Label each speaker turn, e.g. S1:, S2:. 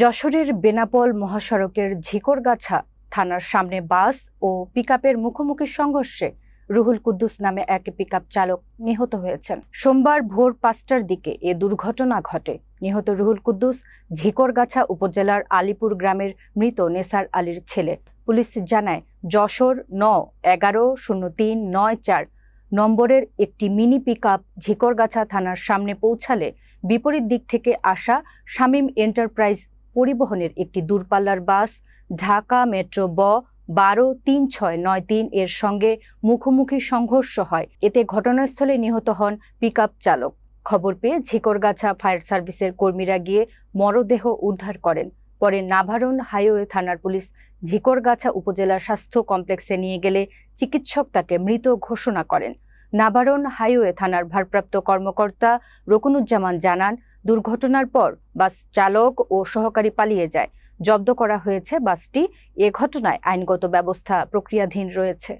S1: যশোরের বেনাপোল মহাসড়কের ঝিকরগাছা থানার সামনে বাস ও পিকআপের মুখোমুখি সংঘর্ষে রুহুল কুদ্দুস নামে এক পিকআপ চালক নিহত হয়েছেন। সোমবার ভোর পাঁচটার দিকে এ দুর্ঘটনা ঘটে। নিহত রুহুল কুদ্দুস ঝিকরগাছা উপজেলার আলিপুর গ্রামের মৃত নেসার আলীর ছেলে। পুলিশ জানায়, যশোর ন এগারো শূন্য তিন নয় চার নম্বরের একটি মিনি পিকআপ ঝিকরগাছা থানার সামনে পৌঁছালে বিপরীত দিক থেকে আসা শামীম এন্টারপ্রাইজ পরিবহনের একটি দূরপাল্লার বাস ঢাকা মেট্রো ব বারো তিন ছয় নয় তিন এর সঙ্গে মুখোমুখি সংঘর্ষ হয়। এতে ঘটনাস্থলে নিহত হন পিকআপ চালক। খবর পেয়ে ঝিকরগাছা ফায়ার সার্ভিসের কর্মীরা গিয়ে মরদেহ উদ্ধার করেন। পরে নাভারণ হাইওয়ে থানার পুলিশ ঝিকরগাছা উপজেলা স্বাস্থ্য কমপ্লেক্সে নিয়ে গেলে চিকিৎসক তাকে মৃত ঘোষণা করেন। নাভারণ হাইওয়ে থানার ভারপ্রাপ্ত কর্মকর্তা রকুনুজ্জামান জানান দুর্ঘটনার পর বাস চালক ও সহকারী পালিয়ে যায়। জব্দ করা হয়েছে বাসটি। এ ঘটনায় আইনগত ব্যবস্থা প্রক্রিয়াধীন রয়েছে।